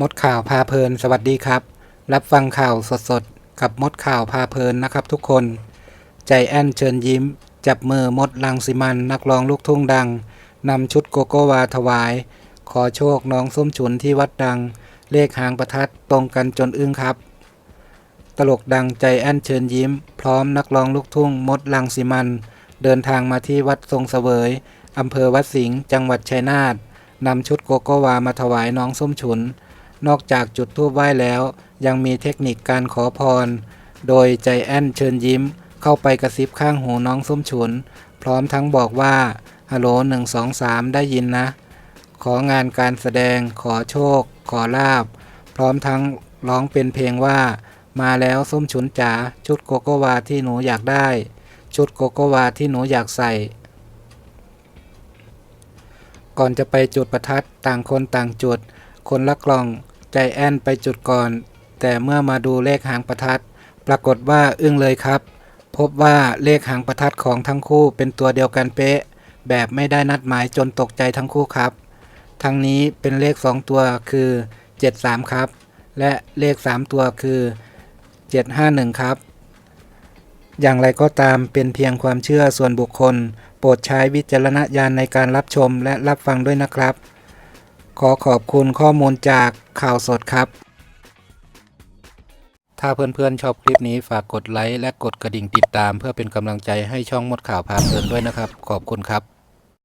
มดข่าวพาเพลิน สวัสดีครับ รับฟังข่าวสดๆ กับมดข่าวพาเพลินนะครับทุกคน ใจแอนเชิญยิ้ม จับมือมดลังสิมันนักร้องลูกทุ่งดังนำชุดโกโกวาถวาย ขอโชคน้องส้มฉุนที่วัดดัง เลขหางประทัดตรงกันจนอึ้งครับ ตลกดังใจแอนเชิญยิ้ม พร้อมนักร้องลูกทุ่งมดลังสิมัน เดินทางมาที่วัดทรงเสวยอำเภอวัดสิงห์จังหวัดชัยนาทนำชุดโกโกวามาถวายน้องส้มฉุน นอกจากจุดธูปไหว้แล้ว ยังมีเทคนิคการขอพร โดยใจแอนเชิญยิ้ม เข้าไปกระซิบข้างหูน้องส้มฉุน พร้อมทั้งบอกว่าฮัลโหลหนึ่งสองสามได้ยินนะ ของานการแสดง ขอโชค ขอลาบ พร้อมทั้งร้องเป็นเพลงว่า มาแล้วส้มฉุนจ๋าชุดโกโกวาที่หนูอยากได้ ชุดโกโกวาที่หนูอยากใส่ก่อนจะไปจุดประทัดต่างคนต่างจุด คนละกล่อง ใจแอนไปจุดก่อน แต่เมื่อมาดูเลขหางประทัด ปรากฏว่าอึ้งเลยครับ พบว่าเลขหางประทัดของทั้งคู่เป็นตัวเดียวกันเป๊ะ แบบไม่ได้นัดหมายจนตกใจทั้งคู่ครับ ทั้งนี้เป็นเลข 2 ตัวคือ 73 ครับ และเลข 3 ตัวคือ 751 ครับ อย่างไรก็ตามเป็นเพียงความเชื่อส่วนบุคคล โปรดใช้วิจารณญาณในการรับชมและรับฟังด้วยนะครับ ขอขอบคุณข้อมูลจากข่าวสดครับ ถ้าเพื่อนๆชอบคลิปนี้ฝากกดไลค์และกดกระดิ่งติดตาม เพื่อเป็นกำลังใจให้ช่องมดข่าวพาเพลินด้วยนะครับ ขอบคุณครับ